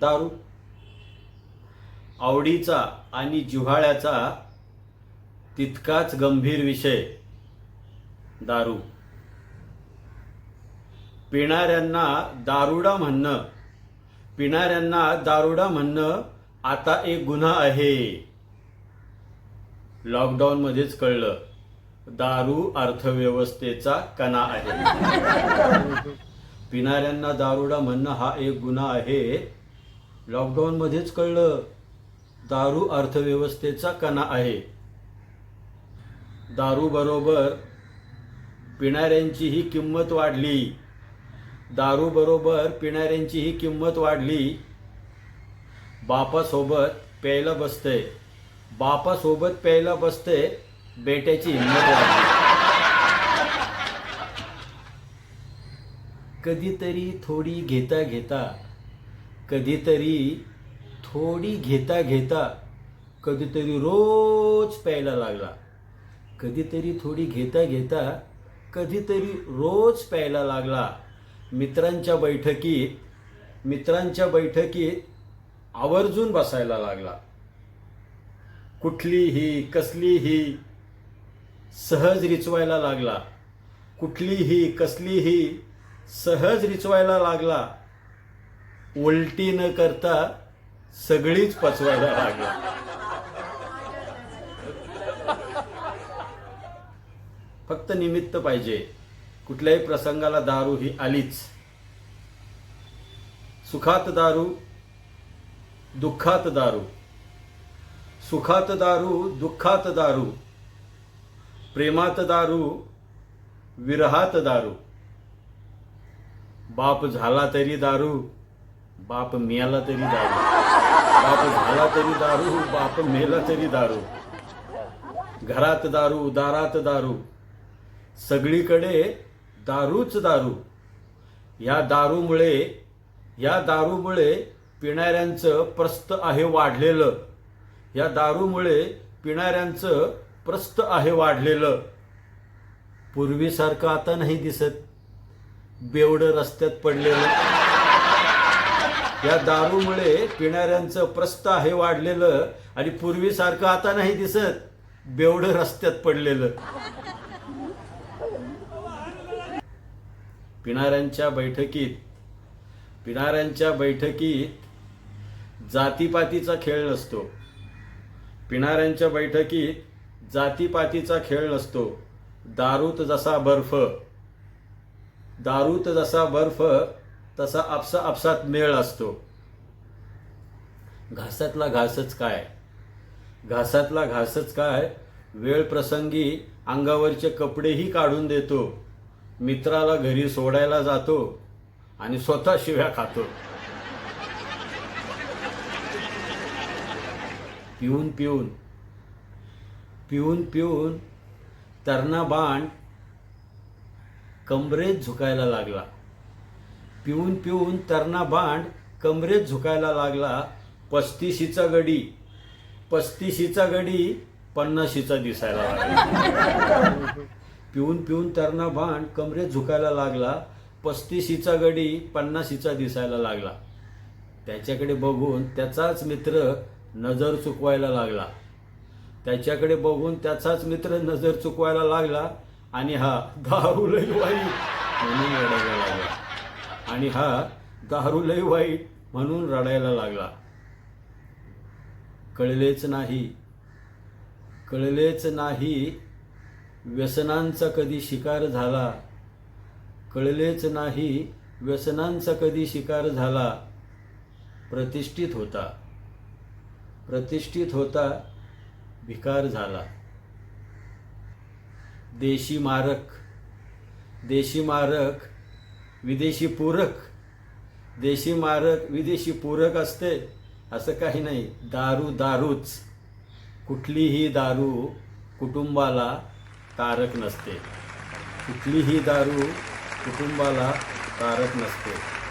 दारू आवडीचा आणि जिव्हाळ्याचा तितकाच गंभीर विषय दारू. पिणाऱ्यांना दारुडा म्हणणं पिणाऱ्यांना दारुडा म्हणणं आता एक गुन्हा आहे. लॉकडाऊनमध्येच कळलं दारू अर्थव्यवस्थेचा कणा आहे. पिणाऱ्यांना दारुडा म्हणणं हा एक गुन्हा आहे लॉकडाऊनमध्येच कळलं दारू अर्थव्यवस्थेचा कणा आहे. दारू बरोबर पिणाऱ्यांचीही किंमत वाढली. दारू बरोबर पिणाऱ्यांचीही किंमत वाढली. बापासोबत प्यायला बसते. बापासोबत प्यायला बसतंय बेट्याची हिंमत वाढली. कधीतरी थोडी घेता घेता कधीतरी थोडी घेता घेता कधीतरी रोज प्यायला लागला. कधीतरी थोडी घेता घेता कधीतरी रोज प्यायला लागला. मित्रांच्या बैठकीत मित्रांच्या बैठकीत आवर्जून बसायला लागला. कुठलीही कसलीही सहज रिचवायला लागला. कुठलीही कसलीही सहज रिचवायला लागला. उलटी न करता सगळीच पचवायला लागेल. फक्त निमित्त पाहिजे. कुठल्याही प्रसंगाला दारू ही आलीच. सुखात दारू दुःखात दारू. सुखात दारू दुःखात दारू. प्रेमात दारू विरहात दारू. बाप झाला तरी दारू. बाप मेला तरी दारू। बाप झाला तरी दारू बाप मेला तरी दारू। घरात दारू दारात दारू। सगळीकडे दारूच दारू। या दारूमुळे या दारूमुळे पिणाऱ्यांचं प्रस्त आहे वाढलेलं। या दारूमुळे पिणाऱ्यांचं प्रस्त आहे वाढलेलं। पूर्वीसारखं आता नाही दिसत। बेवडं रस्त्यात पडलेलं। या दारूमुळे पिणाऱ्यांचं प्रस्त आहे वाढलेलं आणि पूर्वीसारखं आता नाही दिसत. बेवडं रस्त्यात पडलेलं. पिणाऱ्यांच्या बैठकीत पिणाऱ्यांच्या बैठकीत जातीपातीचा खेळ नसतो. पिणाऱ्यांच्या बैठकीत जातीपातीचा खेळ नसतो. दारूत जसा बर्फ दारूत जसा बर्फ तसा आपसा आपसात मेळ असतो. घासातला घासच काय? घासातला घासच काय? वेळ प्रसंगी अंगावरचे कपडेही काढून देतो. मित्राला घरी सोडायला जातो आणि स्वतः शिव्या खातो. पिऊन पिऊन. पिऊन पिऊन तरणा बाण कमरेत झुकायला लागला. पिऊन पिऊन तरणा बांड कमरेत झुकायला लागला पस्तीशीचा गडी. पस्तीशीचा गडी पन्नाशीचा दिसायला लागला. पिऊन पिऊन तरणा बांड कमरेत झुकायला लागला पस्तीशीचा गडी पन्नाशीचा दिसायला लागला. त्याच्याकडे बघून त्याचाच मित्र नजर चुकवायला लागला. त्याच्याकडे बघून त्याचाच मित्र नजर चुकवायला लागला आणि हा दारू लई वाईट. म्हणून लागला. आणि हा दारू लय वाईट म्हणून रडायला लागला. कळलेच नाही. कळलेच नाही. व्यसनांचा कधी शिकार झाला? कळलेच नाही. व्यसनांचा कधी शिकार झाला? प्रतिष्ठित होता. प्रतिष्ठित होता भिकार झाला. देशी मारक. देशी मारक विदेशी पूरक. देशी मारक विदेशी पूरक असते. असं काही नाही. दारू दारूच. कुठलीही दारू कुटुंबाला तारक नसते. कुठलीही दारू कुटुंबाला तारक नसते.